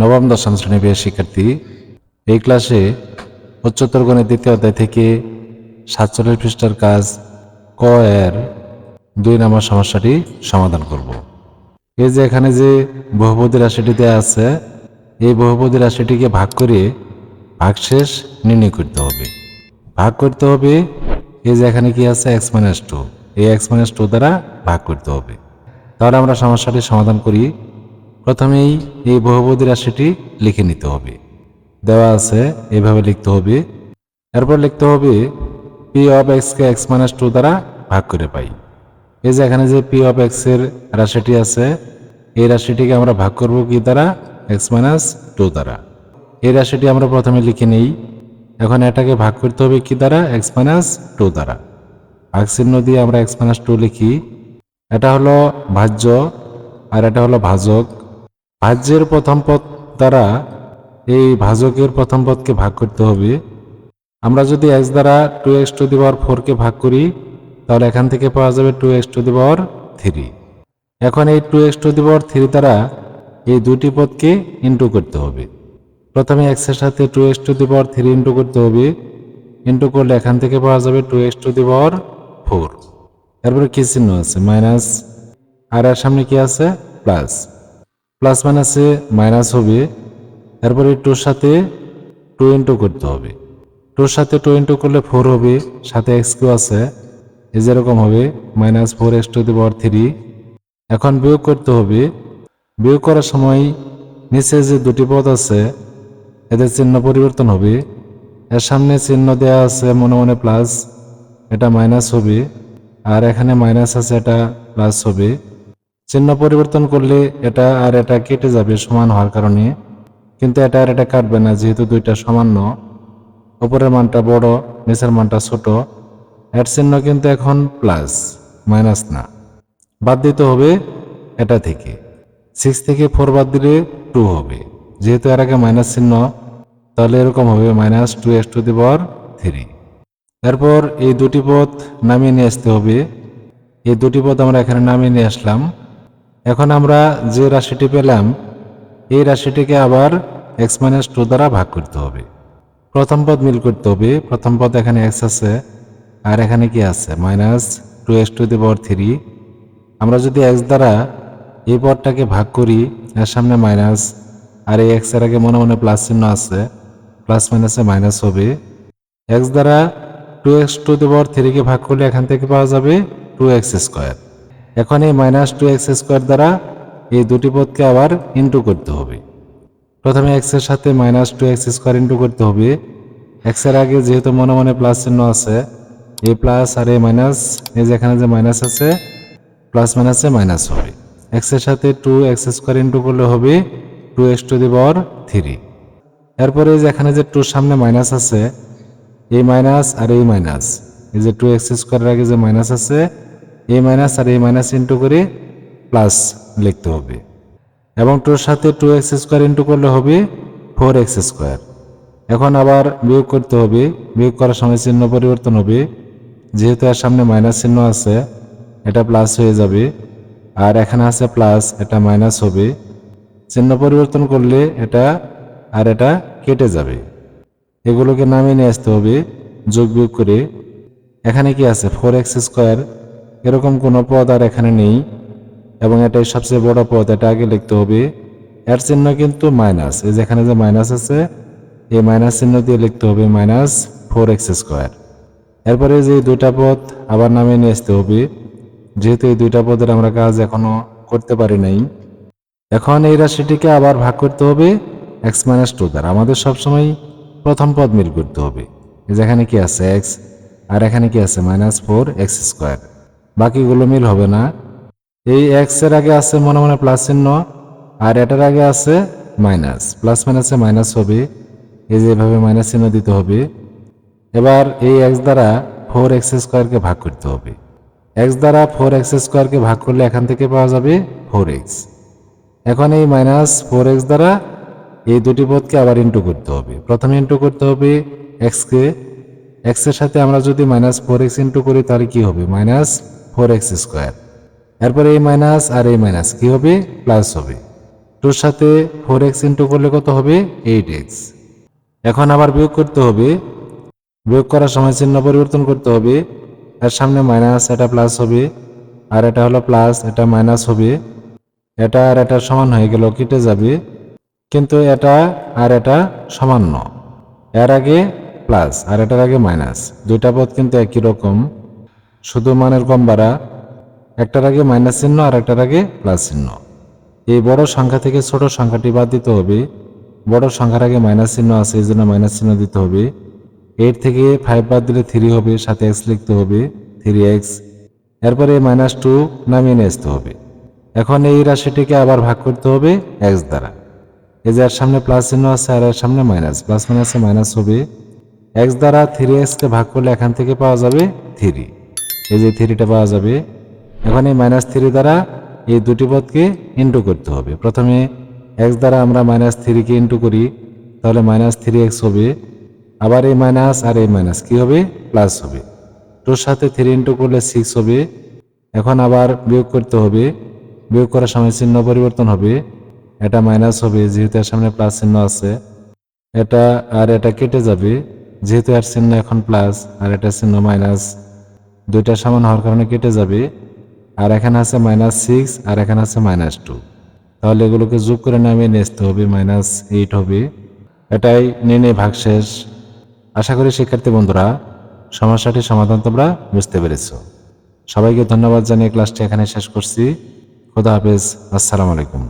নবম, দশম শ্রেণি প্রিয় শিক্ষার্থী। এই ক্লাসে উচ্চতর গণিত দ্বিতীয় অধ্যায় থেকে সাতচল্লিশ পৃষ্ঠার কাজ ক এর দুই নম্বর সমস্যাটি সমাধান করব। এই যে এখানে যে বহুপদী রাশিটি দেওয়া আছে, এই বহুপদী রাশিটিকে ভাগ করে ভাগশেষ নির্ণয় করতে হবে। ভাগ করতে হবে, এই যে এখানে কি আছে এক্স মাইনাস টু এই এক্স মাইনাস টু দ্বারা ভাগ করতে হবে। তাহলে আমরা সমস্যাটি সমাধান করি। প্রথমেই এই বহুপদী রাশিটি লিখে নিতে হবে। দেওয়া আছে এইভাবে লিখতে হবে। এরপর লিখতে হবে পি অফ এক্সকে এক্স মাইনাস টু দ্বারা ভাগ করে পাই। এই যে এখানে যে পি অফ এক্সের রাশিটি আছে, এই রাশিটিকে আমরা ভাগ করব কি দ্বারা? এক্স মাইনাস টু দ্বারা। এই রাশিটি আমরা প্রথমে লিখে নেই। এখন এটাকে ভাগ করতে হবে কি দ্বারা? এক্স মাইনাস টু দ্বারা। ভাগ চিহ্ন দিয়ে আমরা এক্স মাইনাস টু লিখি। এটা হলো ভাজ্য আর এটা হলো ভাজক। ভাজ্যের প্রথম পদ দ্বারা এই ভাজকের প্রথম পদকে ভাগ করতে হবে। আমরা যদি এক্স দ্বারা two x to the power ফোরকে ভাগ করি, তাহলে এখান থেকে পাওয়া যাবে two x to the power three এখন এই two x to the power three দ্বারা এই দুটি পদকে ইন্টু করতে হবে। প্রথমে এক্সের সাথে two x to the power three into করতে হবে। ইন্টু করলে এখান থেকে পাওয়া যাবে two x to the power four তারপরে কি চিহ্ন আছে? মাইনাস আর এর সামনে কি আছে? প্লাস প্লাস মাইনাসে মাইনাস হবে তারপরে টুর সাথে টু ইন্টু করতে হবে। টুর সাথে টু ইন্টু করলে ফোর হবে, সাথে এক্স কিউ আছে, এই যেরকম হবে, minus four x to the power three এখন বিয়োগ করতে হবে, বিয়োগ করার সময় নিচে যে দুটি পদ আছে, এদের চিহ্ন পরিবর্তন হবে। এর সামনে চিহ্ন দেওয়া আছে মনে মনে প্লাস এটা মাইনাস হবে, আর এখানে মাইনাস আছে এটা প্লাস হবে। চিহ্ন পরিবর্তন করলে এটা আর এটা কেটে যাবে সমান হওয়ার কারণে। কিন্তু এটা আর এটা কাটবে না, যেহেতু দুইটা সমান্য উপরের মানটা বড়, নিচের মানটা ছোট। এর চিহ্ন কিন্তু এখন প্লাস মাইনাস না। বাদ দিতে হবে এটা থেকে। সিক্স থেকে ফোর বাদ দিলে টু হবে। যেহেতু এর আগে মাইনাস চিহ্ন, তাহলে এরকম হবে minus two x to the power three এরপর এই দুটি পথ নামিয়ে নিয়ে আসতে হবে। এই দুটি পথ আমরা এখানে নামিয়ে নিয়ে আসলাম। এখন আমরা যে রাশিটি পেলাম, এই রাশিটিকে আবার এক্স মাইনাস টু দ্বারা ভাগ করতে হবে। প্রথম পদ মিল করতে হবে। প্রথম পদ এখানে এক্স আছে, আর এখানে কি আছে? Minus two x to the power three আমরা যদি এক্স দ্বারা এই পদটাকে ভাগ করি, এর সামনে মাইনাস আর এই এক্সের আগে মনে মনে প্লাস চিহ্ন আছে প্লাস মাইনাসে মাইনাস হবে। এক্স দ্বারা two x to the power থ্রিকে ভাগ করলে এখান থেকে পাওয়া যাবে টু এক্স স্কোয়ার এখন এই মাইনাস টু এক্স স্কোয়ার দ্বারা এই দুটি পদকে আবার ইন্টু করতে হবে। প্রথমে এক্সের সাথে minus two x square into করতে হবে। এক্সের আগে যেহেতু মনে মনে প্লাস চিহ্ন আছে এ প্লাস আর এ মাইনাস এই যে এখানে যে মাইনাস আছে প্লাস মাইনাসে মাইনাস হবে। এক্সের সাথে টু এক্স স্কোয়ার ইন্টু করলে হবে two x to the power three এরপরে যে এখানে যে টুর সামনে মাইনাস আছে, এই মাইনাস আর এই মাইনাস এই যে টু এক্স স্কোয়ারের আগে যে মাইনাস আছে এই মাইনাস আর এই মাইনাস ইন্টু করে প্লাস লিখতে হবে। এবং টুর সাথে টু এক্স স্কোয়ার ইন্টু করলে হবে ফোর এক্স স্কোয়ার এখন আবার বিয়োগ করতে হবে, বিয়োগ করার সময় চিহ্ন পরিবর্তন হবে। যেহেতু এর সামনে মাইনাস চিহ্ন আছে, এটা প্লাস হয়ে যাবে। আর এখানে আছে প্লাস এটা মাইনাস হবে। চিহ্ন পরিবর্তন করলে এটা আর এটা কেটে যাবে। এগুলোকে নামিয়ে নিয়ে আসতে হবে, যোগ বিয়োগ করে। এখানে কি আছে? ফোর এক্স স্কোয়ার এরকম কোনো পদ আর এখানে নেই, এবং এটাই সবচেয়ে বড় পদ, এটা আগে লিখতে হবে। এর চিহ্ন কিন্তু মাইনাস, এই যেখানে যে মাইনাস আছে, এই মাইনাস চিহ্ন দিয়ে লিখতে হবে মাইনাস ফোর এক্স স্কোয়ার। এরপরে যে দুইটা পদ আবার নামিয়ে নিয়ে আসতে হবে, যেহেতু এই দুইটা পদের আমরা কাজ এখনও করতে পারি নাই। এখন এই রাশিটিকে আবার ভাগ করতে হবে, এক্স মাইনাস টু দ্বারা। আমাদের সবসময় প্রথম পদ মিল করতে হবে। যেখানে কি আছে, এক্স, আর এখানে কি আছে, মাইনাস ফোর এক্স স্কোয়ার। বাকিগুলো মিল হবে না। এই এক্সের আগে আছে মনে মনে প্লাস চিহ্ন, আর এটার আগে আছে মাইনাস। প্লাস মাইনাসে মাইনাস হবে। এই যে এভাবে মাইনাস চিহ্ন দিতে হবে। এবার এই এক্স দ্বারা ফোর এক্স স্কোয়ারকে ভাগ করতে হবে। এক্স দ্বারা ফোর এক্স স্কোয়ারকে ভাগ করলে এখান থেকে পাওয়া যাবে ফোর এক্স এখন এই মাইনাস ফোর এক্স দ্বারা এই দুটি পদকে আবার ইন্টু করতে হবে। প্রথমে ইন্টু করতে হবে এক্সকে এক্সের সাথে আমরা যদি মাইনাস ফোর এক্স ইন্টু করি তাহলে কি হবে? মাইনাস ফোর এক্স স্কোয়ার এরপরে এই মাইনাস আর এই মাইনাস কি হবে? প্লাস হবে। টুর সাথে ফোর এক্স ইন্টু করলে কত হবে? এইট এক্স এখন আবার বিয়োগ করতে হবে। বিয়োগ করার সময় চিহ্ন পরিবর্তন করতে হবে। এর সামনে মাইনাস এটা প্লাস হবে। আর এটা হলো প্লাস এটা মাইনাস হবে। এটা আর এটা সমান হয়ে গেল, কেটে যাবে। কিন্তু এটা আর এটা সমান ন এর আগে প্লাস আর এটার আগে মাইনাস দুইটা পদ কিন্তু একই রকম। শুধু মানের কম বাড়া, একটার আগে মাইনাস চিহ্ন আর একটার আগে প্লাস চিহ্ন। এই বড় সংখ্যা থেকে ছোট সংখ্যাটি বাদ দিতে হবে। বড় সংখ্যার আগে মাইনাস চিহ্ন আছে, এই জন্য মাইনাস চিহ্ন দিতে হবে। এইট থেকে ফাইভ বাদ দিলে থ্রি হবে, সাথে এক্স লিখতে হবে থ্রি এক্স এরপরে মাইনাস টু নামিয়ে নিয়ে আসতে হবে। এখন এই রাশিটিকে আবার ভাগ করতে হবে এক্স দ্বারা। এই যে এর সামনে প্লাস চিহ্ন আছে আর এর সামনে মাইনাস প্লাস মাইনাসে মাইনাস হবে। এক্স দ্বারা থ্রি এক্সকে ভাগ করলে এখান থেকে পাওয়া যাবে থ্রি এই যে থ্রিটা পাওয়া যাবে, এখন এই মাইনাস থ্রি দ্বারা এই দুটি পদকে ইন্টু করতে হবে। প্রথমে এক্স দ্বারা আমরা মাইনাস থ্রিকে ইন্টু করি, তাহলে মাইনাস থ্রি এক্স হবে, আবার এই মাইনাস আর এই মাইনাস কি হবে? প্লাস হবে। টুর সাথে থ্রি ইন্টু করলে সিক্স হবে, এখন আবার বিয়োগ করতে হবে, বিয়োগ করার সময় চিহ্ন পরিবর্তন হবে, এটা মাইনাস হবে, যেহেতু এর সামনে প্লাস চিহ্ন আছে, এটা আর এটা কেটে যাবে, যেহেতু এর চিহ্ন এখন প্লাস আর এটা চিহ্ন মাইনাস দুইটা সমান হওয়ার কারণে কেটে যাবে। আর এখানে আছে মাইনাস সিক্স আর এখানে আছে মাইনাস টু তাহলে এগুলোকে যোগ করে নামিয়ে নিয়ে আসতে হবে মাইনাস এইট হবে। এটাই নিয়ে ভাগ শেষ। আশা করি শিক্ষার্থী বন্ধুরা, সমস্যাটির সমাধান তোমরা বুঝতে পেরেছ। সবাইকে ধন্যবাদ জানিয়ে ক্লাসটি এখানে শেষ করছি। খোদা হাফেজ, আসসালামু আলাইকুম।